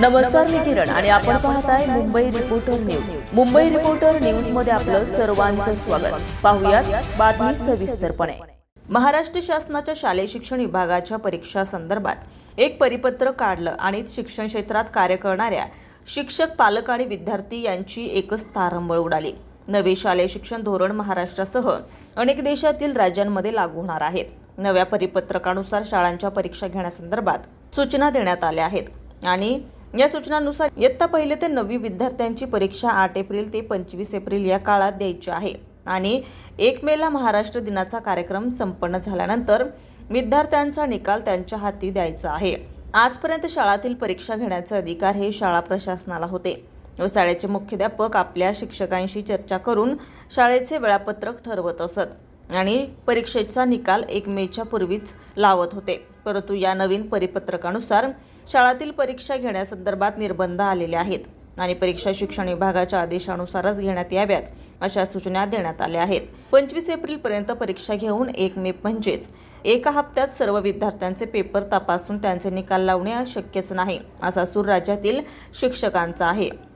नमस्कार मी किरण आणि आपण पाहताय Mumbai reporter news Mumbai reporter न्यूजमध्ये आपलं सर्वांचं स्वागत. पाहुयात बातमी सविस्तरपणे. महाराष्ट्र शासनाच्या शालेय शिक्षण विभागाच्या परीक्षा संदर्भात एक परिपत्र काढलं आणि शिक्षण क्षेत्रात कार्य करणाऱ्या शिक्षक पालक आणि विद्यार्थी यांची एकच तारंबळ उडाली. नवे शालेय शिक्षण धोरण महाराष्ट्रासह अनेक देशातील राज्यांमध्ये लागू होणार आहेत. नव्या परिपत्रकानुसार शाळांच्या परीक्षा घेण्यासंदर्भात सूचना देण्यात आल्या आहेत. आणि या सूचनानुसार इयत्ता पहिले ते नववी विद्यार्थ्यांची परीक्षा आठ एप्रिल ते पंचवीस एप्रिल या काळात द्यायची आहे. आणि एक मेला महाराष्ट्र दिनाचा कार्यक्रम संपन्न झाल्यानंतर विद्यार्थ्यांचा निकाल त्यांच्या हाती द्यायचा आहे. आजपर्यंत शाळातील परीक्षा घेण्याचे अधिकार हे शाळा प्रशासनाला होते. व शाळेचे मुख्याध्यापक आपल्या शिक्षकांशी चर्चा करून शाळेचे वेळापत्रक ठरवत असत. आणि परीक्षेचा निकाल एक मेच्या पूर्वीच लावत होते. परंतु या नवीन परिपत्रकानुसार शाळातील परीक्षा घेण्यासंदर्भात निर्बंध आलेले आहेत आणि परीक्षा शिक्षण विभागाच्या आदेशानुसारच घेण्यात याव्यात अशा सूचना देण्यात आल्या आहेत. पंचवीस एप्रिल पर्यंत परीक्षा घेऊन एक मे म्हणजेच एका हप्त्यात सर्व विद्यार्थ्यांचे पेपर तपासून त्यांचे निकाल लावणे शक्यच नाही असा सूर राज्यातील शिक्षकांचा आहे.